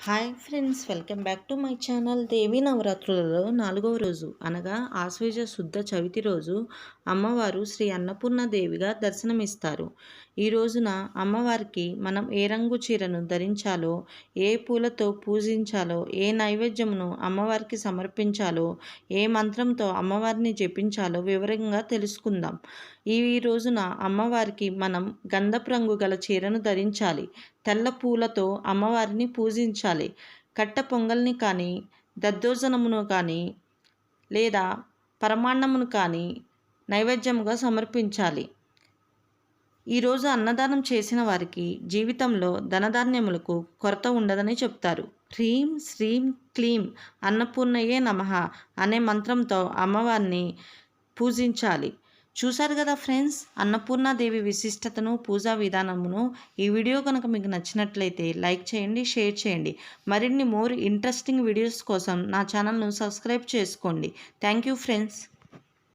Hi friends welcome back to my channel Devi నవరాత్రులలో నాలుగవ రోజు. అనగా ఆశ్వేజ శుద్ధ చవితి రోజు అమ్మవారు శ్రీ అన్నపూర్ణ దేవిగా దర్శనమిస్తారు. ఈ రోజున అమ్మవారికి మనం ఏ రంగు చీరను ధరించాలో ఏ పూలతో పూజించాలో ఏ నైవేద్యమును అమ్మవారికి సమర్పించాలో ఏ మంత్రంతో అమ్మవారిని జపించాలో వివరంగా తెలుసుకుందాం. ఈ రోజున అమ్మవారికి మనం గంధపు రంగు గల చీరను ధరించాలి. తెల్ల పూలతో అమ్మవారిని పూజించాలి. కట్ట పొంగల్ని కానీ దద్దోజనమును కానీ లేదా పరమాన్నమును కానీ నైవేద్యముగా సమర్పించాలి. ఈరోజు అన్నదానం చేసిన వారికి జీవితంలో ధనధాన్యములకు కొరత ఉండదని చెప్తారు. హ్రీం శ్రీం క్లీం అన్నపూర్ణయే నమ అనే మంత్రంతో అమ్మవారిని పూజించాలి. చూశారు కదా ఫ్రెండ్స్? అన్నపూర్ణాదేవి విశిష్టతను పూజా విధానమును ఈ వీడియో కనుక మీకు నచ్చినట్లయితే లైక్ చేయండి షేర్ చేయండి. మరిన్ని మోర్ ఇంట్రెస్టింగ్ వీడియోస్ కోసం నా ఛానల్ను సబ్స్క్రైబ్ చేసుకోండి. Thank you friends.